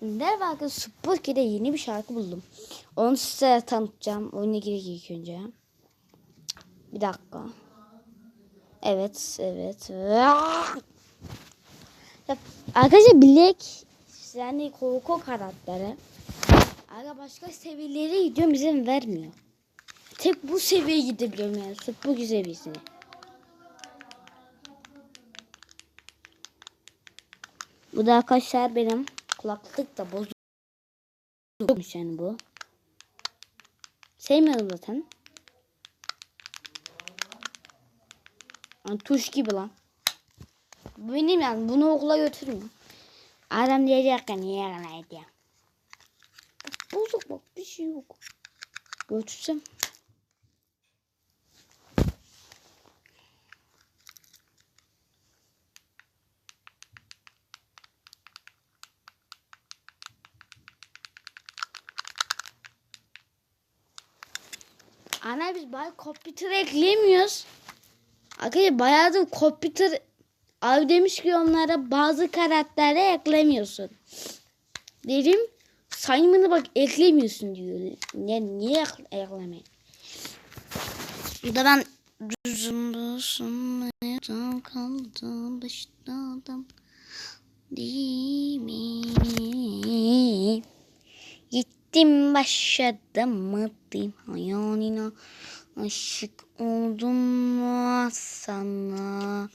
Merhaba arkadaşlar. Spooky'de yeni bir şarkı buldum. Onu size tanıtacağım. Oyuna girek ilk önce. Bir dakika. Evet, evet. Arkadaşlar bilek yani korku karakteri. Aga başka seviyelere gidiyorum izin vermiyor. Tek bu seviyeye gidebiliyorum yani. Spooky seviyesine. Bu da arkadaşlar benim kulaklık da bozulmuş yani bu. Sevmiyorum zaten. Yani tuş gibi lan. Benim yani bunu okula götürmüyor. Adam diyecek niye yalan diye. Bozuk bak bir şey yok. Götürsem. Ana biz bayağı computer eklemiyoruz. Arkadaşlar bayağıdır computer abi demiş ki onlara bazı karakterleri eklemiyorsun. Dedim Simon'ı bak eklemiyorsun diyor. Ne, niye ek- eklemeyin? Burada ben Rüzumdusum kaldım başladım değil mi? Gittim başladım mı? Diyeyim hayalina aşık oldum mu? Sana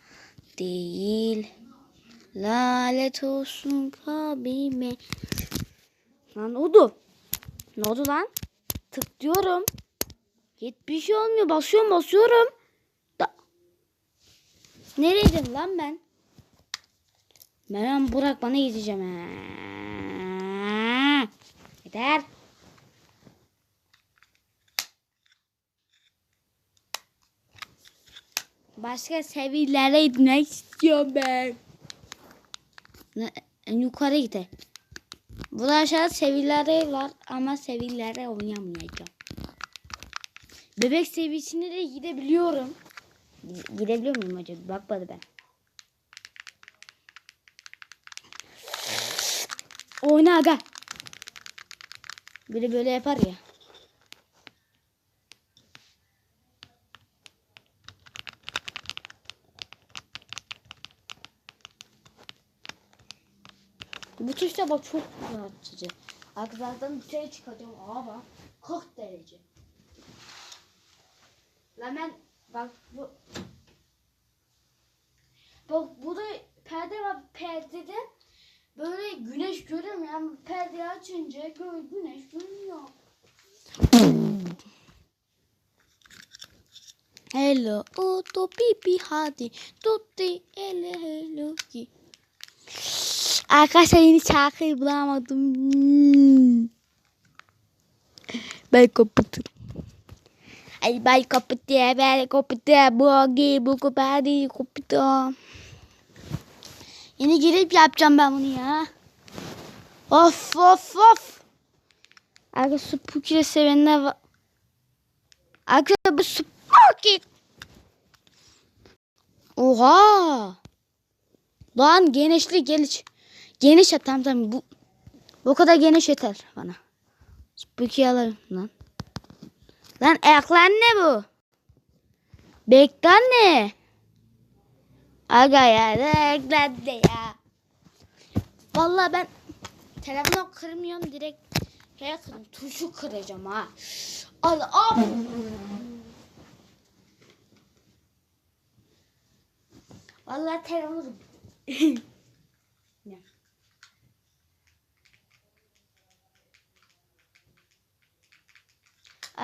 değil. Lanet olsun kalbime. Lan oldu ne oldu lan? Tık diyorum hiçbir şey olmuyor. Basıyorum basıyorum. Da nereydim lan ben? Ben Burak bana gideceğim. Yeter. Başka seviyelere gitmek istiyorum ben. Yukarı gidelim. Bu da aşağı seviyelere var ama seviyelere oynamayacağım. Bebek seviyesine de gidebiliyorum. Gide- Gidebiliyor muyum acaba? Bakmadı ben. Oyna aga. Biri böyle yapar ya. Bu tuşta bak çok rahatçıcı. Arkadan dışarı çıkacağım ama 40 derece. Ben bak bu Bak bu da perde var perdede böyle güneş görüyorum yani perdeyi açınca gö güneş görünüyor. Hello, oto pipi hadi, tutti ele hello ki. Arkadaşlar yeni şarkıyı bulamadım. Hmm. Ben kapattım. Ay ben kapattım, ben kapattım. Bu agi, bu kapatı, kapattım. Yeni girip yapacağım ben bunu ya. Of of of. Arkadaşlar Spooky'de sevenler var. Arkadaşlar bu Spooky. Oha. Lan genişlik geliş. Geniş et tamam tamam bu bu kadar geniş yeter bana. Spooky alırım lan. Lan ayaklar ne bu? Bekler ne? Aga ya ne ya? Vallahi ben telefonu kırmıyorum direkt şey kırım tuşu kıracağım ha. Al al. Vallahi telefonu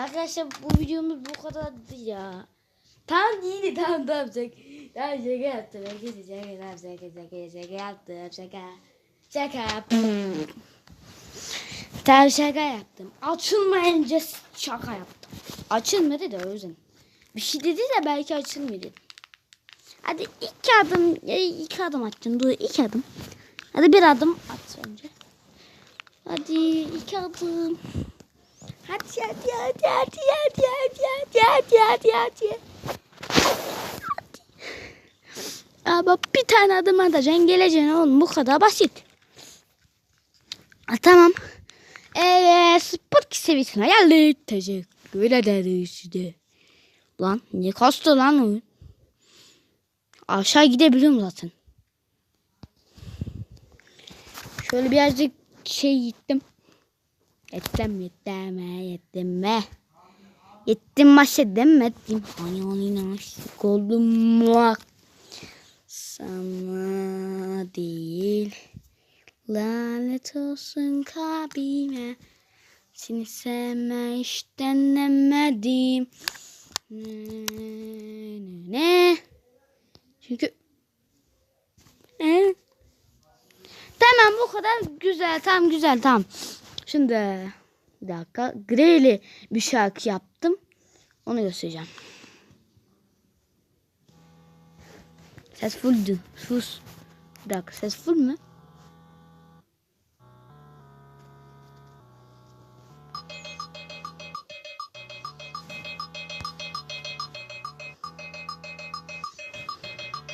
Arkadaşlar bu videomuz bu kadardı ya. Tamam değildi tamam tamam şaka. Tamam şaka yaptım. Herkese şaka yaptım. Şaka şaka şaka yaptım. Şaka. Şaka. Tamam şaka yaptım. Açılmayınca şaka yaptım. Açılmadı da o. Bir şey dedi de belki dedim. Hadi iki adım, ya iki adım attın. Dur iki adım. Hadi bir adım at önce. Hadi iki adım. Hadi hadi hadi hadi hadi hadi hadi hadi hadi hadi. Ama bir tane adım atacaksın geleceksin oğlum bu kadar basit. Tamam. Evet spor seviyesine geldik. Teşekkür ederiz. Lan ne kastı lan oyun? Aşağı gidebiliyorum zaten. Şöyle birazcık şey gittim. Yettim yettim yettim be. Yettim başa demedim. Hani hani aşık oldum bak. Sana değil. Lanet olsun kalbime. Seni sevme hiç denemedim. Ne, ne, ne. Çünkü? Tamam bu kadar güzel. Tamam güzel tamam. Şimdi bir dakika. Greyli bir şarkı yaptım. Onu göstereceğim. Ses fulldü. Sus. Bir dakika ses full mü?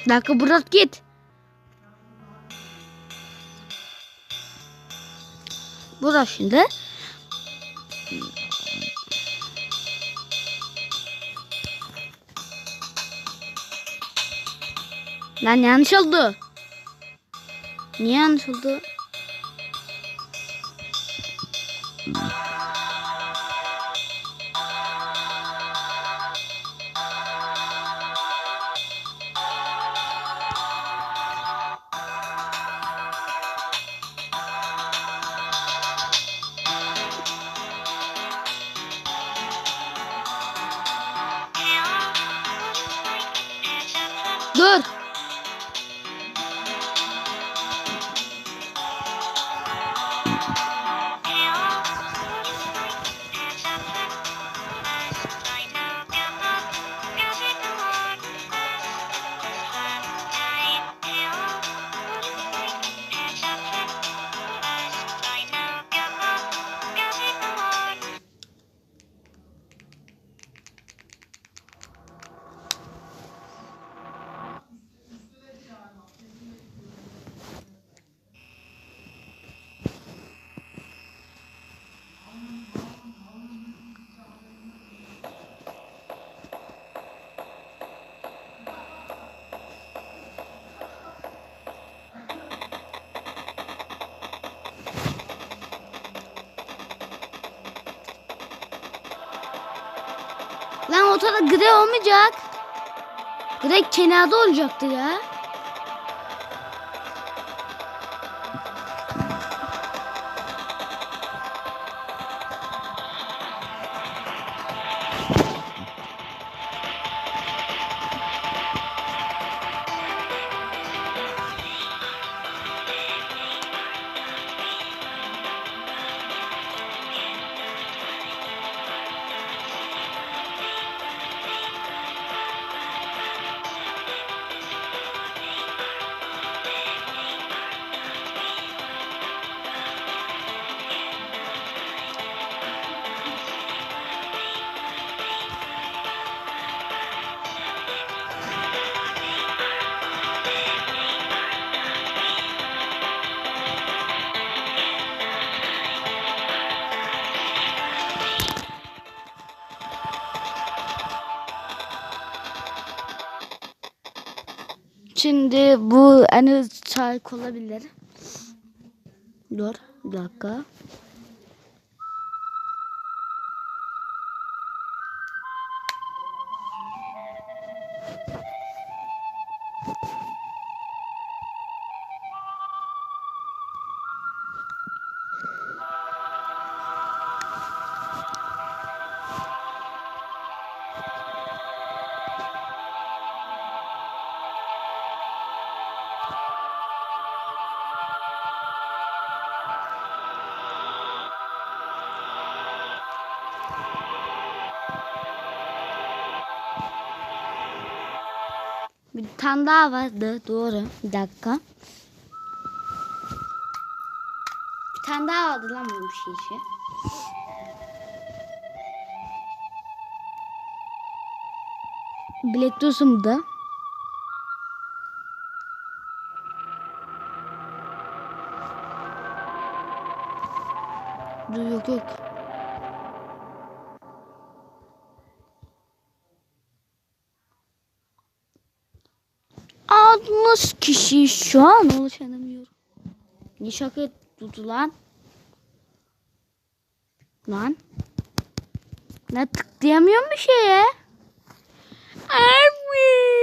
Bir dakika Burak git. Burak şimdi. Lan yanlış oldu. Niye yanlış oldu? Dur. Ortada gri olmayacak. Gri kenarda olacaktı ya. Şimdi bu en hızlı çark olabilir. Dur bir dakika. Bir tane daha vardı. Doğru. Bir dakika. Bir tane daha vardı lan bunun bir şey işi. Black Dawson'da. Dur, Yok yok. Altmış kişi şu an ulaşamıyorum. Ne şaka tuttu lan? Ne tıklayamıyorum bir şeye. Abi.